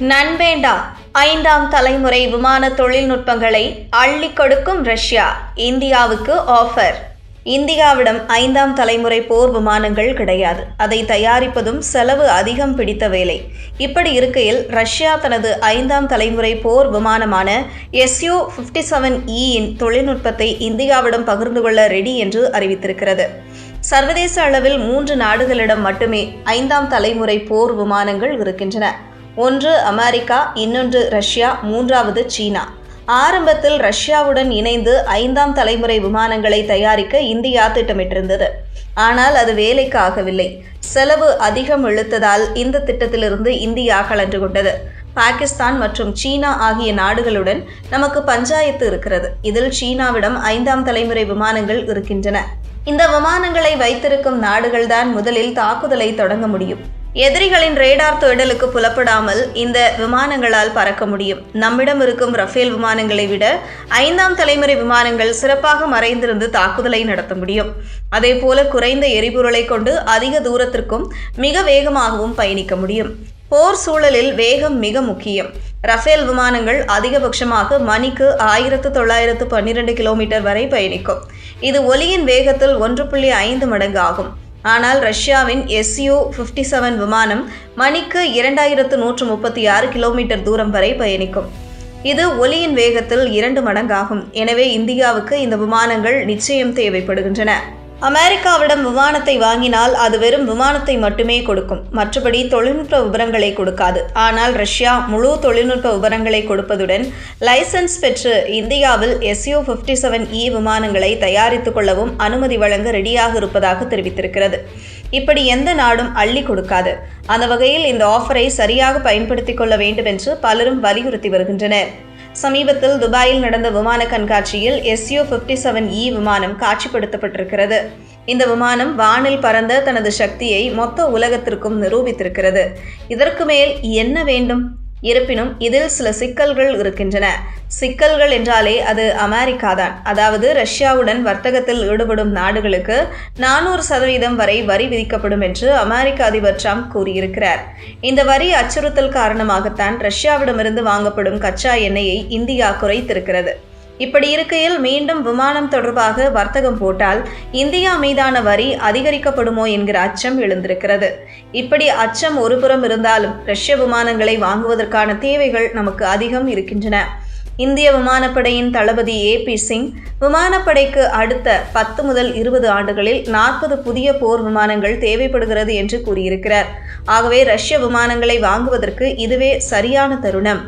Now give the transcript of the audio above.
நண்பேண்டா ஐந்தாம் தலைமுறை விமான தொழில்நுட்பங்களை அள்ளி கொடுக்கும் ரஷ்யா இந்தியாவுக்கு ஆஃபர் இந்தியாவிடம் ஐந்தாம் தலைமுறை போர் விமானங்கள் கிடையாது. அதை தயாரிப்பதும் செலவு அதிகம் பிடித்த வேலை. இப்படி இருக்கையில் ரஷ்யா தனது ஐந்தாம் தலைமுறை போர் விமானமான எஸ்யூ ஃபிஃப்டி செவன் இயின் தொழில்நுட்பத்தை இந்தியாவிடம் பகிர்ந்து கொள்ள ரெடி என்று அறிவித்திருக்கிறது. சர்வதேச அளவில் மூன்று நாடுகளிடம் மட்டுமே ஐந்தாம் தலைமுறை போர் விமானங்கள் இருக்கின்றன. ஒன்று அமெரிக்கா இன்னொன்று ரஷ்யா மூன்றாவது சீனா. ஆரம்பத்தில் ரஷ்யாவுடன் இணைந்து ஐந்தாம் தலைமுறை விமானங்களை தயாரிக்க இந்தியா திட்டமிட்டிருந்தது. ஆனால் அது வேலைக்கு ஆகவில்லை. செலவு அதிகம் இழுத்ததால் இந்த திட்டத்திலிருந்து இந்தியா கலன்று கொண்டது. பாகிஸ்தான் மற்றும் சீனா ஆகிய நாடுகளுடன் நமக்கு பஞ்சாயத்து இருக்கிறது. இதில் சீனாவிடம் ஐந்தாம் தலைமுறை விமானங்கள் இருக்கின்றன. இந்த விமானங்களை வைத்திருக்கும் நாடுகள்தான் முதலில் தாக்குதலை தொடங்க முடியும். எதிரிகளின் ரேடார் தேடலுக்கு புலப்படாமல் இந்த விமானங்களால் பறக்க முடியும். நம்மிடம் இருக்கும் ரஃபேல் விமானங்களை விட ஐந்தாம் தலைமுறை விமானங்கள் சிறப்பாக மறைந்திருந்து தாக்குதலை நடத்த முடியும். அதே போல குறைந்த எரிபொருளை கொண்டு அதிக தூரத்திற்கும் மிக வேகமாகவும் பயணிக்க முடியும். போர் சூழலில் வேகம் மிக முக்கியம். ரஃபேல் விமானங்கள் அதிகபட்சமாக மணிக்கு ஆயிரத்து தொள்ளாயிரத்து பன்னிரண்டு கிலோமீட்டர் வரை பயணிக்கும். இது ஒலியின் வேகத்தில் ஒன்று புள்ளி ஐந்து மடங்கு ஆகும். ஆனால் ரஷ்யாவின் எஸ்யூ ஃபிஃப்டி செவன் விமானம் மணிக்கு இரண்டாயிரத்து நூற்று முப்பத்தி ஆறு கிலோமீட்டர் தூரம் வரை பயணிக்கும். இது ஒலியின் வேகத்தில் இரண்டு மடங்காகும். எனவே இந்தியாவுக்கு இந்த விமானங்கள் நிச்சயம் தேவைப்படுகின்றன. அமெரிக்காவிடம் விமானத்தை வாங்கினால் அது வெறும் விமானத்தை மட்டுமே கொடுக்கும். மற்றபடி தொழில்நுட்ப விவரங்களை கொடுக்காது. ஆனால் ரஷ்யா முழு தொழில்நுட்ப விவரங்களை கொடுப்பதுடன் லைசன்ஸ் பெற்று இந்தியாவில் எஸ்யூ ஃபிஃப்டி செவன் இ விமானங்களை தயாரித்துக் கொள்ளவும் அனுமதி வழங்க ரெடியாக இருப்பதாக தெரிவித்திருக்கிறது. இப்படி எந்த நாடும் அள்ளி கொடுக்காது. அந்த வகையில் இந்த ஆஃபரை சரியாக பயன்படுத்திக் கொள்ள வேண்டும் என்று பலரும் வலியுறுத்தி வருகின்றனர். சமீபத்தில் துபாயில் நடந்த விமான கண்காட்சியில் எஸ்யூ ஃபிஃப்டி செவன் இ விமானம் காட்சிப்படுத்தப்பட்டிருக்கிறது. இந்த விமானம் வானில் பறந்த தனது சக்தியை மொத்த உலகத்திற்கும் நிரூபித்திருக்கிறது. இதற்கு மேல் என்ன வேண்டும்? இருப்பினும் இதில் சில சிக்கல்கள் இருக்கின்றன. சிக்கல்கள் என்றாலே அது அமெரிக்கா தான் அதாவது ரஷ்யாவுடன் வர்த்தகத்தில் ஈடுபடும் நாடுகளுக்கு நானூறு சதவீதம் வரை வரி விதிக்கப்படும் என்று அமெரிக்க அதிபர் ட்ரம்ப் கூறியிருக்கிறார். இந்த வரி அச்சுறுத்தல் காரணமாகத்தான் ரஷ்யாவிடமிருந்து வாங்கப்படும் கச்சா எண்ணெயை இந்தியா குறைத்திருக்கிறது. இப்படி இருக்கையில் மீண்டும் விமானம் தொடர்பாக வர்த்தகம் போட்டால் இந்தியா மீதான வரி அதிகரிக்கப்படுமோ என்கிற அச்சம் எழுந்திருக்கிறது. இப்படி அச்சம் ஒருபுறம் இருந்தாலும் ரஷ்ய விமானங்களை வாங்குவதற்கான தேவைகள் நமக்கு அதிகம் இருக்கின்றன. இந்திய விமானப்படையின் தளபதி ஏ பி சிங் விமானப்படைக்கு அடுத்த பத்து முதல் இருபது ஆண்டுகளில் நாற்பது புதிய போர் விமானங்கள் தேவைப்படுகிறது என்று கூறியிருக்கிறார். ஆகவே ரஷ்ய விமானங்களை வாங்குவதற்கு இதுவே சரியான தருணம்.